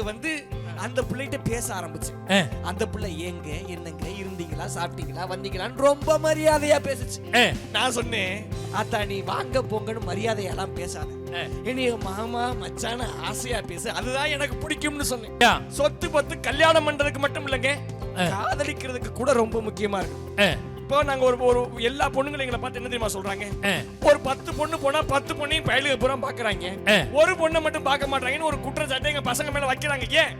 சாட்டிங்க்கு வந்து அந்த பிள்ளைகிட்ட பேச ஆரம்பிச்சேன் ஆ, அந்த பிள்ளை ஏங்க என்னங்க இருந்தீங்களா சாப்பிட்டீங்களா வந்தீங்களான்னு ரொம்ப மரியாதையா பேசுச்சு. நான் சொன்னேன் அத்தா நீ வாங்க போங்கன்னு மரியாதையெல்லாம் பேசாத. என்னைய மாமா மச்சான ஆசையா பேசு அதுதான் எனக்கு பிடிக்கும்னு சொன்னேன். சொத்து பத்து கல்யாணம் பண்றதுக்கு மட்டும் இல்லைங்க. காதலிக்கிறதுக்கு கூட ரொம்ப முக்கியமா இருக்கு. இப்போ நாங்க ஒரு ஒரு எல்லா பொண்ணுங்களும் எங்களை பார்த்து என்ன தெரியுமா சொல்றாங்க? ஒரு பத்து பொண்ணு போனா பத்து பொண்ணையும் பயலுக்கு பூரா பாக்குறாங்க. ஒரு பொண்ணை மட்டும் பார்க்க மாட்டாங்கன்னு ஒரு குற்றச்சாட்டை எங்க பசங்க மேல வைக்கிறாங்க. ஏன்?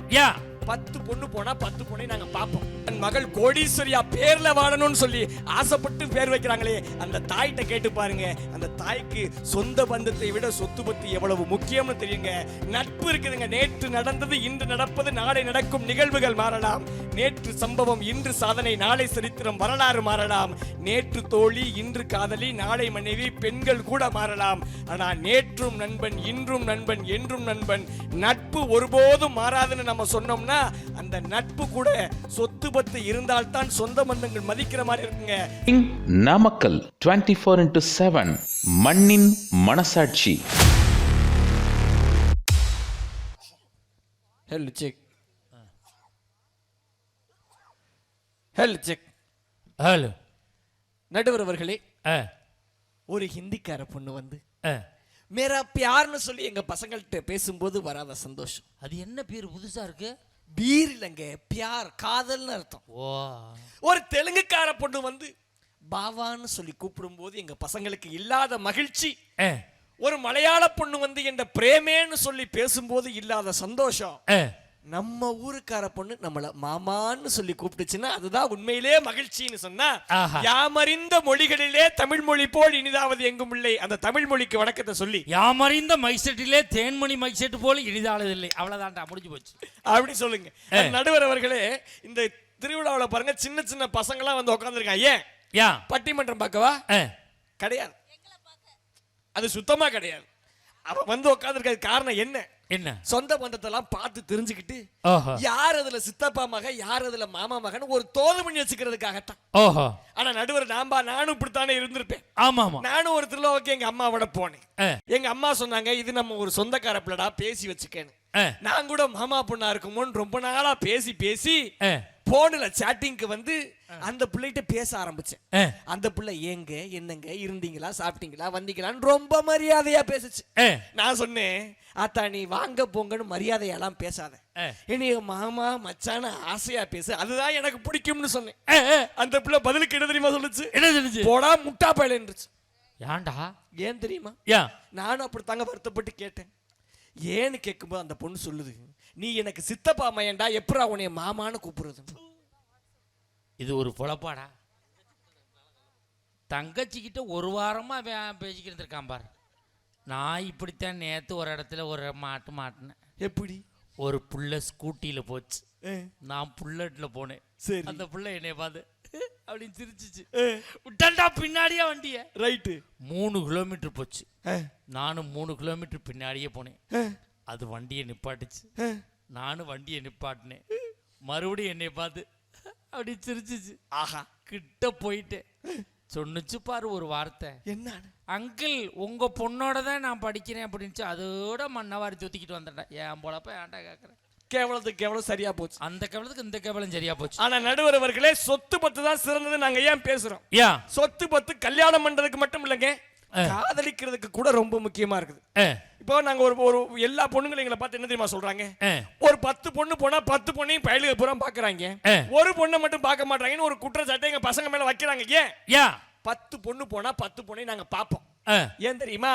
பத்து பொண்ணு போனா பத்து பொண்ணை நாங்க பார்ப்போம். என் மகள் கோடீஸ்வரியா பேர்ல வாழணும்னு சொல்லி ஆசைப்பட்டு பேர் வைக்கிறாங்களே அந்த தாய்கிட்ட கேட்டு பாருங்க. அந்த தாய்க்கு சொந்த பந்தத்தை விட சொத்து பத்தி எவ்வளவு முக்கியம்னு தெரியுங்க. நட்பு இருக்குதுங்க. நேற்று நடந்தது இன்று நடப்பது நாளை நடக்கும் நிகழ்வுகள் மாறலாம். நேற்று சம்பவம் இன்று சாதனை நாளை சரித்திரம் வரலாறு மாறலாம். நேற்று தோழி இன்று காதலி நாளை மனைவி பெண்கள் கூட மாறலாம். ஆனா நேற்றும் நண்பன் இன்றும் நண்பன் என்றும் நண்பன். நட்பு ஒருபோதும் மாறாதுன்னு நம்ம சொன்னோம்னா அந்த நட்பு கூட சொத்து பத்து இருந்தால்தான் சொந்த பந்தங்கள் மதிக்கிற மாதிரி இருக்குங்க. Namakkal twenty four into seven மண்ணின் மனசாட்சி. ஹெல் செக் ஹெல் செக் ஹலோ நடுவர் அவர்களே ஒரு ஹிந்திக்கார பொண்ணு வந்து. மேரா பியார்னு சொல்லி எங்க பசங்கள்கிட்ட பேசும்போது வராத சந்தோஷம். அது என்ன பேர் புதுசா இருக்கு? பீர் இல்லைங்க பியார் காதல்னு அர்த்தம். ஒரு தெலுங்குக்கார பொண்ணு வந்து பாவான்னு சொல்லி கூப்பிடும்போது எங்க பசங்களுக்கு இல்லாத மகிழ்ச்சி. ஒரு மலையாள பொண்ணு வந்து என்ற பிரேமேன்னு சொல்லி பேசும்போது இல்லாத சந்தோஷம். நம்ம ஊருக்கார பொண்ணு நம்மள மாமான்னு சொல்லி கூப்பிட்டுச்சுன்னா அதுதான் உண்மையிலே மகிழ்ச்சின்னு சொன்னா. யாமறிந்த மொழிகளிலே தமிழ் மொழி போல் இனிதாவது எங்கும் இல்லை. அந்த தமிழ் மொழிக்கு வணக்கத்தை சொல்லி. யாமறிந்த மைசெட்டிலே தேன்மணி மைசெட்டு போல இனிதானதில்லை. அவ்வளவுதான்டா முடிஞ்சு போச்சு. அப்படி சொல்லுங்க. நடுவர் அவர்களே இந்த திருவிழாவுல பாருங்க சின்ன சின்ன பசங்களாம் வந்து உட்காந்துருக்காங்க ஏன்? பட்டிமன்றம் பார்க்கவா? கிடையாது. அது சுத்தமா கிடையாது. அவ வந்து உட்காந்துருக்கிறது காரணம் என்ன? என்ன? சொந்த பந்தத்தெல்லாம் பார்த்து தெரிஞ்சுக்கிட்டு யார் அதுல சித்தப்பா மகன் யார் அதுல மாமா மகன் ஒரு தோது பண்ணி வச்சுக்கிறதுக்காகத்தான். ஓஹோ ஆனா நடுவர் நாம்பா நானும் இப்படித்தானே இருந்திருப்பேன். ஆமா ஆமா. நானும் ஒரு திருவிழாவுக்கு எங்க அம்மாவோட போனேன். எங்க அம்மா சொன்னாங்க இது நம்ம ஒரு சொந்தக்கார பிள்ளடா பேசி வச்சுக்கேன்னு. நான் கூட மாமா பொண்ணா இருக்குமோன்னு ரொம்ப நாளா பேசி பேசி போன்ல சாட்டிங்க்கு வந்து அந்த பிள்ளைகிட்ட பேச ஆரம்பிச்சேன். அந்த பிள்ளை ஏங்க என்னங்க இருந்தீங்களா சாப்பிட்டீங்களா வந்தீங்களான்னு ரொம்ப மரியாதையா பேசுச்சு. நான் சொன்னேன் ஆத்தா நீ வாங்க போங்கன்னு மரியாதையெல்லாம் பேசாத. என்னைய மாமா மச்சான ஆசையா பேசு. அதுதான் எனக்கு பிடிக்கும்னு சொன்னேன். அந்த பிள்ளை பதிலுக்கு என்ன தெரியுமா சொல்லுச்சு? என்ன சொல்லுச்சு போடா முட்டா பயலன்றுச்சு. ஏன்டா? ஏன் தெரியுமா? யா. நானும் அப்படித்தாங்க வருத்தப்பட்டு கேட்டேன். ஏன்னு கேட்கும்போது அந்த பொண்ணு சொல்லுது நீ எனக்கு சித்தப்பா மையன்டா எப்பரா உன்னைய மாமான்னு கூப்பிடுறது? இது ஒரு பொழப்பாடா தங்கச்சிக்கிட்ட ஒரு வாரமா அவன் பேசிக்கிட்டு இருந்திருக்கான் பாரு. நான் இப்படித்தான் நேத்து ஒரு இடத்துல ஒரு மாட்டு மாட்டினேன். எப்படி? ஒரு புள்ள ஸ்கூட்டியில போச்சு. நான் புல்லட்ல போனேன். சரி. அந்த புள்ள என்னைய பார்த்து அப்படின்னு சிரிச்சிச்சு. விட்டா பின்னாடியே வண்டிய? ரைட்டு. மூணு கிலோமீட்டர் போச்சு. நானும் மூணு கிலோமீட்டர் பின்னாடியே போனேன். அது வண்டியை நிப்பாட்டுச்சு. நானும் வண்டியை நிப்பாட்டினேன். மறுபடியும் என்னை பார்த்து அப்படி சிரிச்சிச்சு. ஆஹா. கிட்ட போயிட்டேன் சொன்னுச்சு பாரு ஒரு வார்த்தை. என்னன்னு அங்கிள் உங்க பொண்ணோட தான் நான் படிக்கிறேன் அப்படின்ச்சு அதோட மண்ணவாரி தூத்திக்கிட்டு வந்துட்டேன். என் பொழப்ப ஏன்டா கேட்குறேன் கேவலத்துக்கு கேவலம் சரியா போச்சு. அந்த கேவலத்துக்கு இந்த கேவலம் சரியா போச்சு. ஆனா நடுவர் அவர்களே சொத்து பத்து தான் சிறந்தது நாங்க ஏன் பேசுறோம்? யா. சொத்து பத்து கல்யாணம் பண்றதுக்கு மட்டும் இல்லைங்க. காதலிக்கிறதுக்கு கூட ரொம்ப முக்கியமா இருக்குது. இப்போ நாங்க ஒரு ஒரு எல்லா பொண்ணுங்களும் எங்களை பார்த்து என்ன தெரியுமா சொல்றாங்க? ஒரு பத்து பொண்ணு போனா பத்து பொண்ணையும் பயலுக்கு பூரா பாக்குறாங்க. ஒரு பொண்ணை மட்டும் பார்க்க மாட்டாங்கன்னு ஒரு குற்றச்சாட்டை எங்க பசங்க மேல வைக்கிறாங்க. ஏன்? பத்து பொண்ணு போனா பத்து பொண்ணையும் நாங்க பார்ப்போம். ஏன் தெரியுமா?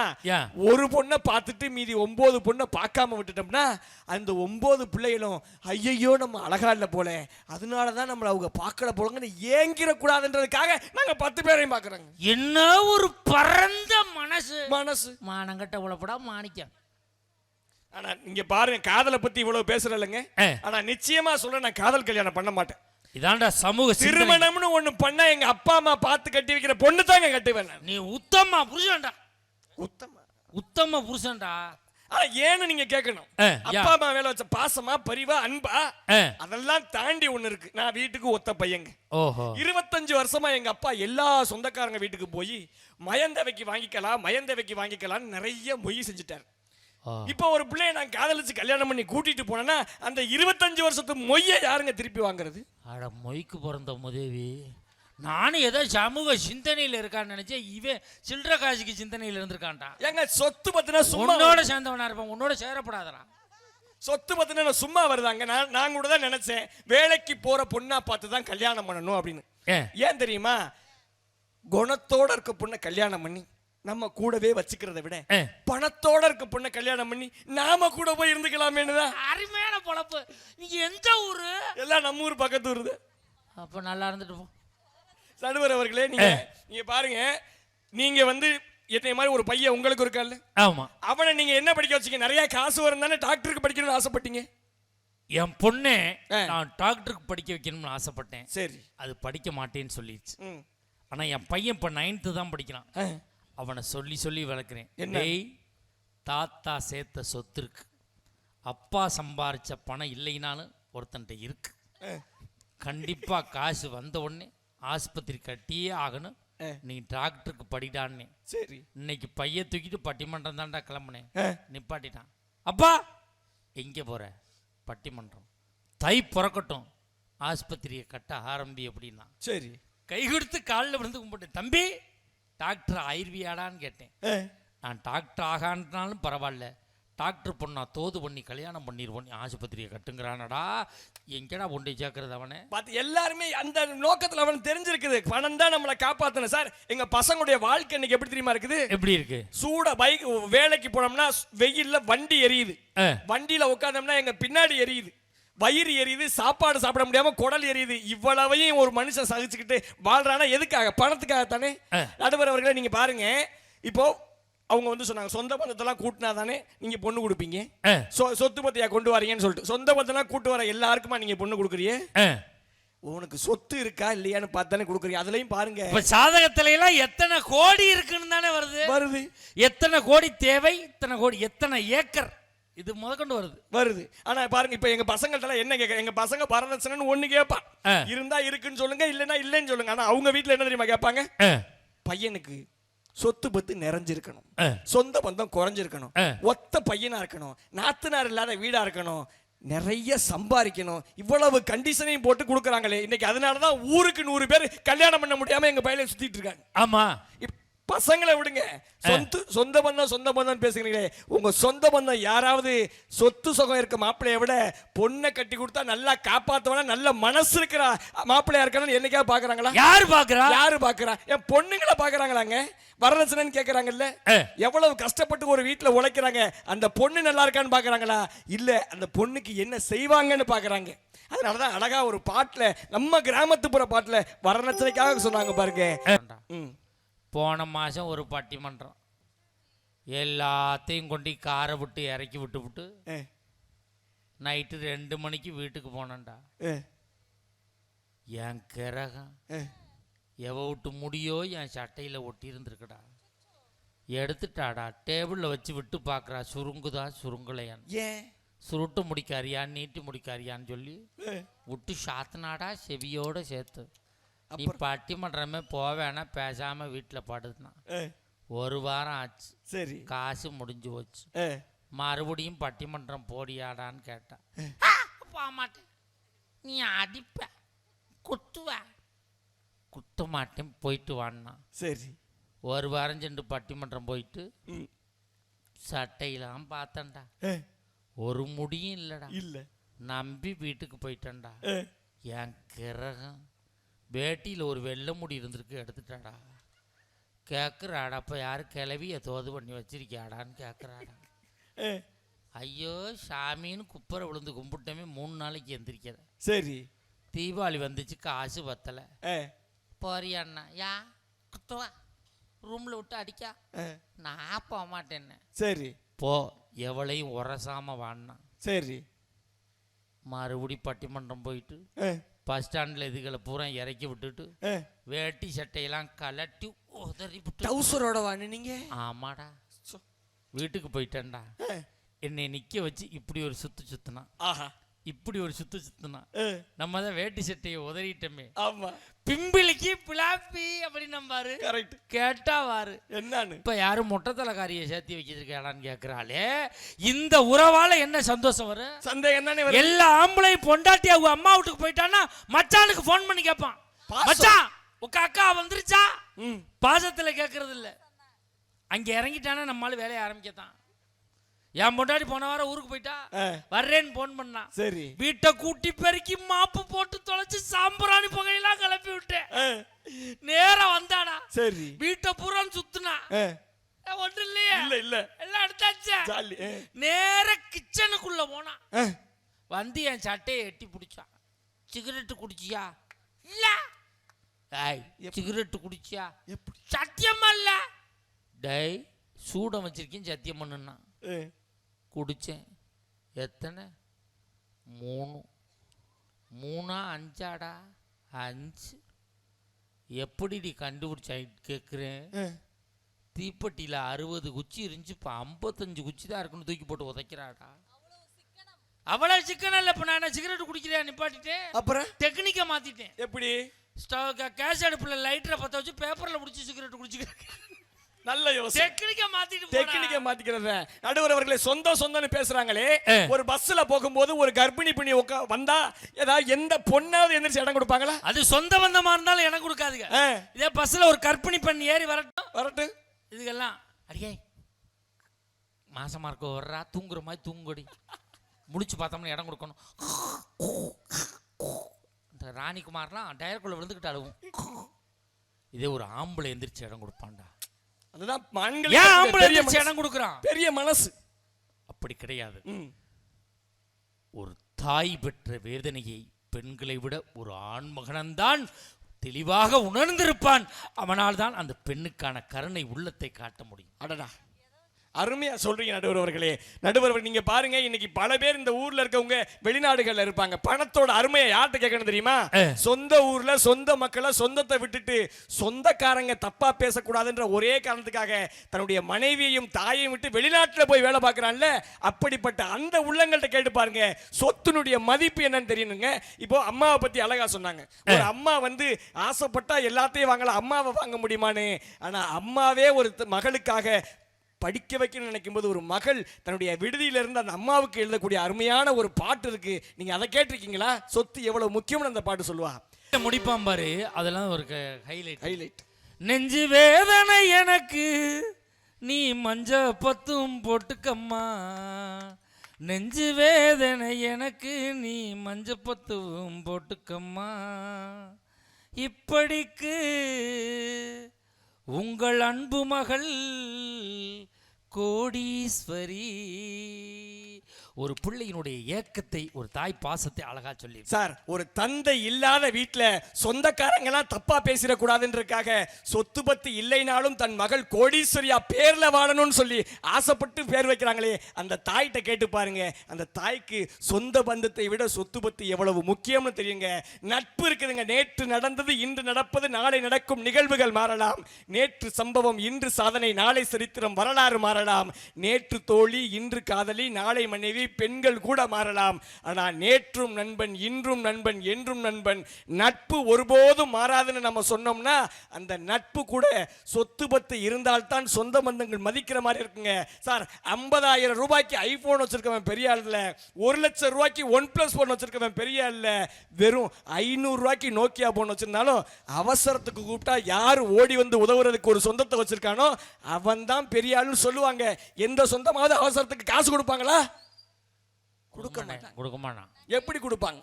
ஒரு பொண்ணை பார்த்துட்டு மீதி ஒன்பது பொண்ணை பார்க்காம விட்டுட்டோம்னா அந்த ஒன்பது பிள்ளைகளும் ஐயையோ நம்ம அழகா இல்ல போல. அதனால தான் நம்மள அவங்க பார்க்கல போலங்கன்னு ஏங்கிற கூடாதுன்றதுக்காக நாங்க பத்து பேரையும் பார்க்கறோங்க. என்ன ஒரு பரந்த மனசு. மனசு. மானங்கட்ட உழப்படா மாணிக்கம். ஆனா நீங்க பாருங்க காதலை பத்தி இவ்வளவு பேசுறேன்லங்க ஆ. ஆனா நிச்சயமா சொல்றேன் நான் காதல் கல்யாணம் பண்ண மாட்டேன். இதான்டா சமூக. திருமணம்னு ஒண்ணு பண்ணா எங்க அப்பா அம்மா பார்த்து கட்டி வைக்கிற பொண்ணு தாங்க கட்டுவேன். நீ உத்தம புருஷன்டா உத்தமா உத்தம புருஷன்டா ஆனா ஏன்னு நீங்க கேட்கணும். அப்பா அம்மா மேல வச்ச பாசமா பரிவா அன்பா அதெல்லாம் தாண்டி ஒண்ணு இருக்கு நான் வீட்டுக்கு ஒத்த பையங்க ஓஹோ இருபத்தஞ்சு வருஷமா எங்க அப்பா எல்லா சொந்தக்காரங்க வீட்டுக்கு போய் மயந்தவைக்கு வாங்கிக்கலாம் மயந்தவைக்கு வாங்கிக்கலாம்னு நிறைய மொய் செஞ்சுட்டாரு. இப்போ ஒரு பிள்ளைய நான் காதலிச்சு கல்யாணம் பண்ணி கூட்டிட்டு போனேன்னா அந்த இருபத்தஞ்சு வருஷத்து மொய்யை யாருங்க திருப்பி வாங்குறது? அட மொய்க்கு பிறந்த முதவி நானும் ஏதோ சமூக சிந்தனையில் இருக்கான்னு நினைச்சேன். இவன் சில்லற காசுக்கு சிந்தனையில் இருந்திருக்கான்டா. ஏங்க சொத்து பத்தினா உன்னோட சேர்ந்தவனா இருப்பான் உன்னோட சேரப்படாதடா. சொத்து பத்தினா சும்மா வருதாங்க? நான் நான் கூட தான் நினைச்சேன் வேலைக்கு போற பொண்ணா பார்த்து தான் கல்யாணம் பண்ணணும் அப்படின்னு. ஏன் தெரியுமா? குணத்தோட இருக்க பொண்ணை கல்யாணம் பண்ணி நம்ம கூடவே வச்சுக்கிறத விட. பணத்தோட இருக்க பொண்ணை கல்யாணம் பண்ணி நாம கூட போய் இருந்துக்கலாமேன்னு தான். அருமையான பொழப்பு. நீங்க எந்த ஊரு? எல்லாம் நம்ம ஊர் பக்கத்து ஊருது. அப்ப நல்லா இருந்துட்டு போ. நடுவர் அவர்களே நீங்க நீங்க பாருங்க. நீங்க வந்து என்னை மாதிரி ஒரு பையன் உங்களுக்கு இருக்கால்ல ஆமா. அவனை நீங்க என்ன படிக்க வச்சீங்க? நிறைய காசு வரும் தானே டாக்டருக்கு படிக்கணும்னு ஆசைப்பட்டீங்க? என் பொண்ணே. நான் டாக்டருக்கு படிக்க வைக்கணும்னு ஆசைப்பட்டேன். சரி. அது படிக்க மாட்டேன்னு சொல்லிடுச்சு. ம். ஆனா என் பையன் இப்ப நைன்த்து தான் படிக்கிறான். அவனை சொல்லி சொல்லி வளர்க்குறேன்? டேய் தாத்தா சேர்த்த சொத்து இருக்கு. அப்பா சம்பாரிச்ச பணம் இல்லைனாலும் ஒருத்தன்ட்ட இருக்கு. ஆ. கண்டிப்பா காசு வந்த உடனே ஆஸ்பத்திரி கட்டியே ஆகணும். நீ டாக்டருக்கு படிடான்னே. சரி. இன்னைக்கு பைய தூக்கிட்டு பட்டிமன்றம் தான்டா கிளம்புனேன். நிப்பாட்டிட்டான். அப்பா எங்கே போற? பட்டிமன்றம். தை பிறக்கட்டும். ஆஸ்பத்திரியை கட்ட ஆரம்பி அப்படின்னா. சரி. கை கொடுத்து காலில் விழுந்து கும்பிட்டேன். தம்பி டாக்டர் ஆயிருவியாடான்னு கேட்டேன். நான் டாக்டர் ஆகான்னாலும் பரவாயில்ல. டாக்டர் பொண்ணா தோது பண்ணி கல்யாணம் பண்ணிடுவோம் ஆஸ்பத்திரியை கட்டுங்கிறானடா. எங்கடா போய் சேர்க்கறது அவனை? பார்த்து எல்லாருமே அந்த நோக்கத்துல அவன் தெரிஞ்சிருக்குது. பணம் தான் நம்மளை காப்பாத்தணும். சார் எங்க பசங்களுடைய வாழ்க்கை இன்னைக்கு எப்படி தெரியுமா இருக்குது? எப்படி இருக்கு? சூட பைக் வேலைக்கு போனோம்னா வெயில்ல வண்டி எரியுது. வண்டியில உட்காந்தோம்னா எங்க பின்னாடி எரியுது. வயிறு எரியுது சாப்பாடு சாப்பிட முடியாம குடல் எரியுது. இவ்வளவையும் ஒரு மனுஷன் சகிச்சுக்கிட்டு வாழ்றானா? எதுக்காக? பணத்துக்காக தானே. நடுவர் அவர்களே நீங்க பாருங்க. இப்போ அவங்க வந்து சொன்னாங்க சொந்த பந்தத்தெல்லாம் கூட்டினா தானே நீங்க பொண்ணு கொடுப்பீங்க? சொத்து பத்தியா கொண்டு வரீங்கன்னு சொல்லிட்டு. சொந்த பந்தெல்லாம் கூட்டு வர எல்லாருக்குமா நீங்க பொண்ணு கொடுக்குறீங்க. உனக்கு சொத்து இருக்கா இல்லையான்னு பார்த்து தானே கொடுக்குறீங்க. அதுலயும் பாருங்க. இப்ப சாதகத்துல எல்லாம் எத்தனை கோடி இருக்குன்னு தானே வருது? வருது. எத்தனை கோடி தேவை இத்தனை கோடி எத்தனை ஏக்கர்? இது முதற்கொண்டு வருது. வருது. ஆனா பாருங்க இப்ப எங்க பசங்கள்ட்ட என்ன கேட்க எங்க பசங்க பரதட்சணைன்னு ஒண்ணு கேட்பான். இருந்தா இருக்குன்னு சொல்லுங்க இல்லைன்னா இல்லைன்னு சொல்லுங்க. ஆனா அவங்க வீட்ல என்ன தெரியுமா கேட்பாங்க? பையனுக்கு சொத்து பத்து நிறைஞ்சிருக்கணும். சொந்த பந்தம் குறைஞ்சிருக்கணும். ஒத்த பையனா இருக்கணும். நாத்தனார் இல்லாத வீடா இருக்கணும். நிறைய சம்பாதிக்கணும். இவ்வளவு கண்டிஷனையும் போட்டு கொடுக்குறாங்களே. இன்னைக்கு அதனால தான் ஊருக்கு நூறு பேர் கல்யாணம் பண்ண முடியாம எங்க பையில சுத்திட்டு இருக்காங்க. ஆமா. பசங்களை விடுங்க. சொந்த சொந்த பந்தம் சொந்த பந்தம் பேசுகிறீங்களே. உங்க சொந்த பந்தம் யாராவது சொத்து சுகம் இருக்க மாப்பிள்ளைய விட பொண்ணை கட்டி கொடுத்தா நல்லா காப்பாத்துவானா நல்ல மனசு இருக்கிற மாப்பிள்ளையா இருக்கான்னு என்னைக்காவது பாக்குறாங்களா? யார் பாக்குறா? யாரு பாக்குறா? என் பொண்ணுங்களை பாக்குறாங்களாங்க. வரதட்சணைன்னு கேக்குறாங்கல்ல. எவ்வளவு கஷ்டப்பட்டு ஒரு வீட்டுல உழைக்கிறாங்க. அந்த பொண்ணு நல்லா இருக்கான்னு பாக்குறாங்களா? இல்ல அந்த பொண்ணுக்கு என்ன செய்வாங்கன்னு பாக்குறாங்க. அதனாலதான் அழகா ஒரு பாட்டுல நம்ம கிராமத்துப்புற பாட்டுல வரதட்சணைக்காக சொன்னாங்க பாருங்க. ம். போன மாசம் ஒரு பட்டிமன்றம். எல்லாத்தையும் கொண்டு காரை விட்டு இறக்கி விட்டு விட்டு நைட்டு ரெண்டு மணிக்கு வீட்டுக்கு போனேன்டா. என் கிரகம். எவ விட்டு முடியோ என் சட்டையில் ஒட்டி இருந்திருக்குடா. எடுத்துட்டாடா டேபிளில் வச்சு விட்டு பார்க்குறா சுருங்குதா சுருங்கலையான்னு ஏன் சுருட்டு முடிக்காரியா நீட்டி முடிக்காரியான்னு சொல்லி விட்டு சாத்தினாடா செவியோட சேர்த்து. நீ பட்டிமன்றமே போவேனா பேசாமல் வீட்டில் படுத்துனான் ஏ, ஒரு வாரம் ஆச்சு. சரி. காசு முடிஞ்சு போச்சு. மறுபடியும் பட்டிமன்றம் போடியாடான்னு கேட்டான் போக மாட்டேன். நீ அடிப்ப குத்துவ. குத்த மாட்டேன் போயிட்டு வான்னா. சரி. ஒரு வாரம் சென்று பட்டிமன்றம் போயிட்டு சட்டையெல்லாம் பார்த்தேன்டா. ஒரு முடியும் இல்லைடா. இல்ல. நம்பி வீட்டுக்கு போயிட்டேன்டா. என் கிரகம். வேட்டியில் ஒரு வெள்ளை முடி இருந்திருக்கு எடுத்துட்டாடா. கேட்குறாடா அப்போ யாரும் கிளவிய தோது பண்ணி வச்சிருக்கியாடான்னு கேட்குறாடா ஐயோ சாமின்னு குப்பரை விழுந்து கும்பிட்டமே மூணு நாளைக்கு எந்திரிக்கிற சரி. தீபாவளி வந்துச்சு காசு பத்தலை. போறியாண்ணா யா குத்துவா. ரூமில் விட்டு அடிக்கா. நான் போக மாட்டேன்னு சரி. போ எவளையும் உரசாம வாடினான் சரி. மறுபடி பட்டிமன்றம் போயிட்டு பஸ் ஸ்டாண்டில் இதுகளை பூரா இறக்கி விட்டுட்டு. வேட்டி சட்டையெல்லாம் கலட்டி உதறி டவுசரோட வாங்க நீங்க ஆமாடா. வீட்டுக்கு போயிட்டேன்டா. என்னை நிற்க வச்சு இப்படி ஒரு சுத்து சுத்துனான் ஆஹா. இப்படி ஒரு சுத்து சுத்துனா. நம்ம தான் வேட்டி சட்டையை உதறிட்டோமே. ஆமா. பிம்பிளிக்கு பிளாப்பி அப்படி நம்பாரு கரெக்ட் கேட்டா வாரு. என்னன்னு? இப்ப யாரும் மொட்டை தலைக்காரியை சேர்த்து வச்சிருக்காளான்னு கேக்குறாளே. இந்த உறவால என்ன சந்தோஷம் வரும்? சந்தேகம் வருது? எல்லா ஆம்பளையும் பொண்டாட்டி அவங்க அம்மா வீட்டுக்கு போயிட்டான்னா மச்சானுக்கு ஃபோன் பண்ணி கேட்பான். மச்சான் உங்க அக்கா வந்துருச்சா? பாசத்துல கேட்கறது இல்ல அங்க இறங்கிட்டானா நம்மளால வேலையை ஆரம்பிக்கத்தான். என் பொண்டாட்டி போன வாரம் ஊருக்கு போயிட்டா? வர்றேன்னு ஃபோன் பண்ணான் சரி. வீட்டை கூட்டி பெருக்கி மாப்பு போட்டு தொலைச்சு சாம்பிராணி புகையெல்லாம் கிளப்பி விட்டேன். அஹ், நேரா வந்தாடா. சரி. வீட்டை பூரா சுத்துனா. ஒன்றும் இல்லையே. இல்ல இல்ல. எல்லாம் எடுத்தாச்சா? நேர கிச்சனுக்குள்ள அஹ், வந்து என் சட்டையை எட்டி பிடிச்சான். சிகரெட்டு குடிச்சியா? இல்ல. சிகரெட்டு குடிச்சியா? சத்தியமா இல்ல. டேய் சூடம் வச்சிருக்கேன் சத்தியம் பண்ணுனா குடிச்சேன். எத்தனை? மூணு. மூணா அஞ்சாடா? அஞ்சு. எப்படிடி கண்டுபிடிச்சா கேட்குறேன்? தீப்பெட்டியில் அறுபது குச்சி இருந்துச்சு இப்போ ஐம்பத்தஞ்சு குச்சி தான் இருக்குன்னு தூக்கி போட்டு உதைக்கிறாடா. அவ்வளோ சிக்கன் இல்லை இப்போ நான் சிகரெட் குடிக்கிறேன் நிப்பாட்டிட்டேன். அப்புறம்? டெக்னிக்கை மாற்றிட்டேன் எப்படி? ஸ்டவ் கேஸ் அடுப்பில் லைட்டரை பற்ற வச்சு பேப்பரில் பிடிச்சி சிகரெட் குடிச்சிக்கிறேன். நல்ல யோசனை. டெக்னிக்கை மாற்றிட்டு டெக்னிக்க மாத்திக்கிறத. நடுவர் அவர்களே சொந்தம் சொந்தம்னு பேசுறாங்களே. ஒரு பஸ்ல போகும்போது ஒரு கர்ப்பிணி உட்கா வந்தா ஏதாவது எந்த பொண்ணாவது எந்திரிச்சு இடம் கொடுப்பாங்களா? அது சொந்த பந்தமா இருந்தாலும் எனக்கு கொடுக்காதுங்க. இதே பஸ்ஸில் ஒரு கற்பிணி பெண் ஏறி வரட்டும். வரட்டு இதுக்கெல்லாம் அடியே மாசமா இருக்க வர்றா தூங்குற மாதிரி தூங்குடி. முடிச்சு பார்த்தோம்னா இடம் கொடுக்கணும். இந்த ராணிகுமார்லாம் டயருக்குள்ள விழுந்துக்கிட்டு அழுவும் இதே ஒரு ஆம்பளை எந்திரிச்சு இடம் கொடுப்பான்டா. அதுதான் ஏன் ஆம்பளை பெரிய மனசு. இடம் கொடுக்குறான்? பெரிய மனசு. அப்படி கிடையாது. ஒரு தாய் பெற்ற வேதனையை பெண்களை விட ஒரு ஆண் மகனந்தான் தெளிவாக உணர்ந்திருப்பான். அவனால் தான் அந்த பெண்ணுக்கான கருணை உள்ளத்தை காட்ட முடியும். அடடா. அருமையா சொல்றீங்க நடுவர் அவர்களே. நடுவர் அவர்கள், நீங்க பாருங்க இன்னைக்கு பல பேர் இந்த ஊர்ல இருக்கவங்க வெளிநாடுகள்ல இருப்பாங்க. பணத்தோட அருமையை யார்கிட்ட கேட்கணும் தெரியுமா? சொந்த ஊர்ல சொந்த மக்களை சொந்தத்தை விட்டுட்டு சொந்தக்காரங்க தப்பா பேசக்கூடாதுன்ற ஒரே காரணத்துக்காக தன்னுடைய மனைவியையும் தாயையும் விட்டு வெளிநாட்டுல போய் வேலை பார்க்கறான்ல. அப்படிப்பட்ட அந்த உள்ளங்கள்ட்ட கேட்டு பாருங்க. சொத்துனுடைய மதிப்பு என்னன்னு தெரியணுங்க. இப்போ அம்மாவை பத்தி அழகா சொன்னாங்க. ஒரு அம்மா வந்து ஆசைப்பட்டா எல்லாத்தையும் வாங்கலாம். அம்மாவை வாங்க முடியுமான்னு. ஆனா அம்மாவே ஒரு மகளுக்காக படிக்க வைக்கணும்னு நினைக்கும் போது ஒரு மகள் தன்னுடைய விடுதியில இருந்து அந்த அம்மாவுக்கு எழுதக்கூடிய அருமையான ஒரு பாட்டு இருக்கு. நீங்க அதை கேட்டிருக்கீங்களா? சொத்து எவ்வளவு முக்கியம்னு அந்த பாட்டு சொல்லுவா. முடிப்பான் பாரு. அதெல்லாம் ஒரு ஹைலைட் ஹைலைட் நெஞ்சு வேதனை எனக்கு. நீ மஞ்ச பத்தும் போட்டுக்கம்மா. நெஞ்சு வேதனை எனக்கு. நீ மஞ்ச பத்தும் போட்டுக்கம்மா. இப்படிக்கு உங்கள் அன்பு மகள் கோடீஸ்வரி. ஒரு பிள்ளையினுடைய ஏக்கத்தை ஒரு தாய் பாசத்தை அழகா சொல்லி சார் ஒரு தந்தை இல்லாத வீட்டில சொந்தக்காரங்க எல்லாம் தப்பா பேசிடக்கூடாதுன்றதுக்காக சொத்து பத்து இல்லைனாலும் தன் மகள் கோடீஸ்வரியா பேர்ல வாழணும்னு சொல்லி ஆசைப்பட்டு பேர் வைக்கிறாங்களே அந்த தாய்கிட்ட கேட்டு பாருங்க. அந்த தாய்க்கு சொந்த பந்தத்தை விட சொத்து பத்து எவ்வளவு முக்கியம்னு தெரியுங்க. நட்பு இருக்குதுங்க. நேற்று நடந்தது இன்று நடப்பது நாளை நடக்கும் நிகழ்வுகள் மாறலாம். நேற்று சம்பவம் இன்று சாதனை நாளை சரித்திரம் வரலாறு மாறலாம். நேற்று தோழி இன்று காதலி நாளை மனைவி பெண்கள் கூட மாறலாம். ஆனால் நேற்றும் நண்பன் இன்றும் நண்பன் என்றும் நண்பன் நட்பு ஒருபோதும் மாறாதுன்னு நம்ம சொன்னோம்னா அந்த நட்பு கூட சொத்து பத்து இருந்தால்தான் சொந்த பந்தங்கள் மதிக்கிற மாதிரி இருக்குங்க. சார் ஐம்பதாயிரம் ரூபாய்க்கு ஐபோன் வச்சிருக்கவன் பெரிய ஆள் இல்லை. ஒரு லட்சம் ரூபாய்க்கு ஒன் பிளஸ் போன் வச்சிருக்கவன் பெரிய ஆள் இல்லை. வெறும் ஐநூறு ரூபாய்க்கு நோக்கியா போன் வச்சிருந்தாலும் அவசரத்துக்கு கூப்பிட்டா யார் ஓடி வந்து உதவுறதுக்கு ஒரு சொந்தத்தை வச்சிருக்கானோ அவன் தான் பெரிய ஆள்னு சொல்லுவாங்க. எந்த சொந்தமாவது அவசரத்துக்கு காசு கொடுப்பாங்களா? கொடுக்க மாட்டாங்க. கொடுக்க மாட்டான் எப்படி கொடுப்பாங்க?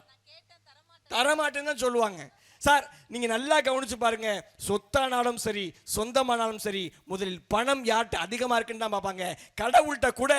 தரமாட்டேன்னு தான் சொல்லுவாங்க. சார் நீங்க நல்லா கவனிச்சு பாருங்க. சொத்தானாலும் சரி சொந்தமானாலும் சரி முதலில் பணம் யார்கிட்ட அதிகமா இருக்குன்னு தான் பார்ப்பாங்க. கடவுள்கிட்ட கூட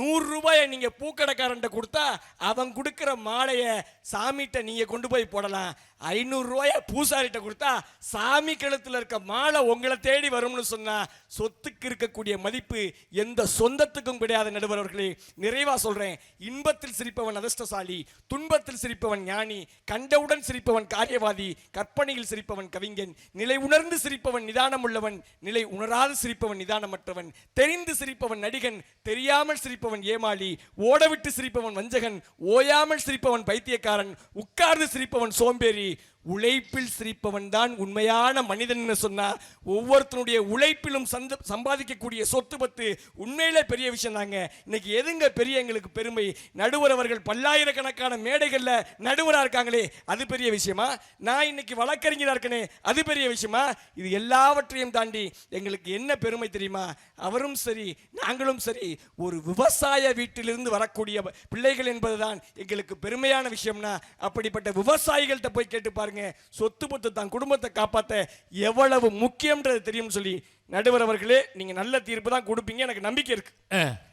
நூறு ரூபாயை நீங்க பூக்கடைக்காரன்ட்ட கொடுத்தா அவன் கொடுக்குற மாலையை சாமிகிட்ட நீங்க கொண்டு போய் போடலாம். ஐநூறு பூசாரிகிட்ட பூசாரிட்ட கொடுத்தா சாமி கழுத்துல இருக்க மாலை உங்களை தேடி வரும்னு சொன்னா சொத்துக்கு இருக்கக்கூடிய மதிப்பு எந்த சொந்தத்துக்கும் கிடையாது நடுவர் அவர்களே நிறைவா சொல்றேன். இன்பத்தில் சிரிப்பவன் அதிர்ஷ்டசாலி துன்பத்தில் சிரிப்பவன் ஞானி கண்டவுடன் சிரிப்பவன் காரியவாதி கற்பனையில் சிரிப்பவன் கவிஞன் நிலை உணர்ந்து சிரிப்பவன் நிதானம் உள்ளவன் நிலை உணராது சிரிப்பவன் நிதானமற்றவன் தெரிந்து சிரிப்பவன் நடிகன் தெரியாமல் சிரிப்பவன் ஏமாளி ஓடவிட்டு சிரிப்பவன் வஞ்சகன் ஓயாமல் சிரிப்பவன் பைத்தியக்காரன் உட்கார்ந்து சிரிப்பவன் சோம்பேறி உழைப்பில் சிரிப்பவன் தான் உண்மையான மனிதன் சொன்னா ஒவ்வொருத்தனுடைய உழைப்பிலும் சந்த சம்பாதிக்கக்கூடிய சொத்து பத்து உண்மையில பெரிய விஷயம் தாங்க. இன்னைக்கு எதுங்க பெரிய எங்களுக்கு பெருமை? நடுவர் அவர்கள் பல்லாயிரக்கணக்கான மேடைகள்ல நடுவரா இருக்காங்களே அது பெரிய விஷயமா? நான் இன்னைக்கு வழக்கறிஞரா இருக்கனே அது பெரிய விஷயமா? இது எல்லாவற்றையும் தாண்டி எங்களுக்கு என்ன பெருமை தெரியுமா? அவரும் சரி நாங்களும் சரி ஒரு விவசாய வீட்டிலிருந்து வரக்கூடிய பிள்ளைகள் என்பதுதான் எங்களுக்கு பெருமையான விஷயம்னா அப்படிப்பட்ட விவசாயிகள்கிட்ட போய் கேட்டு பாருங்க. சொத்து பத்து தான் குடும்பத்தை காப்பாத்த எவ்வளவு முக்கியம்ன்றது தெரியும்னு சொல்லி நடுவர் அவர்களே நீங்க நல்ல தீர்ப்பு தான் கொடுப்பீங்க எனக்கு நம்பிக்கை இருக்கு.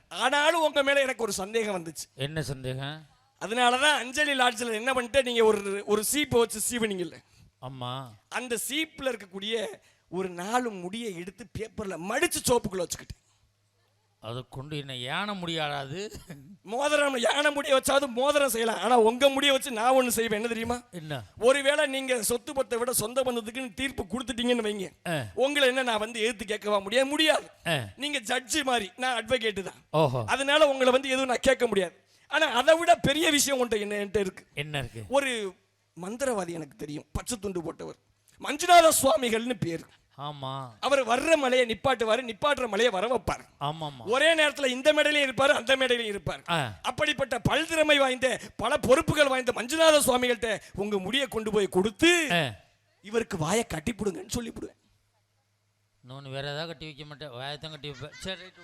ஆனாலும் உங்க மேல எனக்கு ஒரு சந்தேகம் வந்துச்சு. என்ன சந்தேகம்? அதனாலதான் அஞ்சலி லாட்ஜில் என்ன பண்ணிட்டு நீங்க ஒரு ஒரு சீப்பை வச்சு சீவனீங்கல்ல. ஆமா. அந்த சீப்பில் இருக்கக்கூடிய ஒரு நாலு முடியை எடுத்து பேப்பர்ல மடிச்சு சோப்புக்குள்ள வச்சுக்கிட்டு அதை கொண்டு என்ன யானை முடியாடாது. மோதிரம் யானை முடிய வச்சாவது மோதிரம் செய்யலாம். ஆனா உங்க முடிய வச்சு நான் ஒண்ணு செய்வேன். என்ன தெரியுமா? என்ன? ஒருவேளை நீங்க சொத்து பத்தை விட சொந்த பந்தத்துக்குன்னு தீர்ப்பு கொடுத்துட்டீங்கன்னு வைங்க. உங்களை என்ன நான் வந்து எதிர்த்து கேட்கவா முடியாது. முடியாது. நீங்க ஜட்ஜி மாதிரி நான் அட்வொகேட் தான். ஓஹோ. அதனால உங்களை வந்து எதுவும் நான் கேட்க முடியாது. ஆனா அதை விட பெரிய விஷயம் உன்ட்ட என்ன என்கிட்ட இருக்கு? என்ன இருக்கு? ஒரு மந்திரவாதி எனக்கு தெரியும். பச்சை துண்டு போட்டவர். மஞ்சுநாத சுவாமிகள்னு பேர். ஆமா. அவர் வர்ற மலையை நிப்பாட்டுவாரு நிப்பாட்டுற மலையை வர வைப்பார். ஆமாமா ஒரே நேரத்துல இந்த மேடையிலையும் இருப்பாரு அந்த மேடையிலையும் இருப்பார். அப்படிப்பட்ட பல்திறமை வாய்ந்த பல பொறுப்புகள் வாய்ந்த மஞ்சுநாத சுவாமிகள்கிட்ட உங்க முடியை கொண்டு போய் கொடுத்து இவருக்கு வாயை கட்டிப்பிடுங்கன்னு சொல்லிவிடுவேன் இன்னொன்று வேற ஏதாவது கட்டி வைக்க மாட்டேன். வாயத்தான் கட்டி வைப்பேன். சரி ரைட்.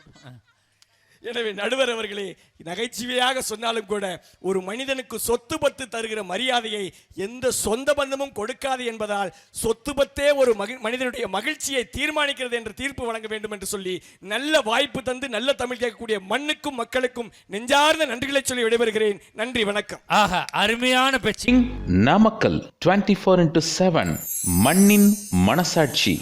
எனவே நடுவர் அவர்களே நகைச்சுவையாக சொன்னாலும் கூட ஒரு மனிதனுக்கு சொத்து பத்து தருகிற மரியாதையை எந்த சொந்த பந்தமும் கொடுக்காது என்பதால் சொத்து பத்தே ஒரு மகி மனிதனுடைய மகிழ்ச்சியை தீர்மானிக்கிறது என்ற தீர்ப்பு வழங்க வேண்டும் என்று சொல்லி நல்ல வாய்ப்பு தந்து நல்ல தமிழ் கேட்கக்கூடிய மண்ணுக்கும் மக்களுக்கும் நெஞ்சார்ந்த நன்றிகளை சொல்லி விடைபெறுகிறேன். நன்றி வணக்கம். ஆஹா அருமையான பேச்சு Namakkal twenty four into seven மண்ணின் மனசாட்சி.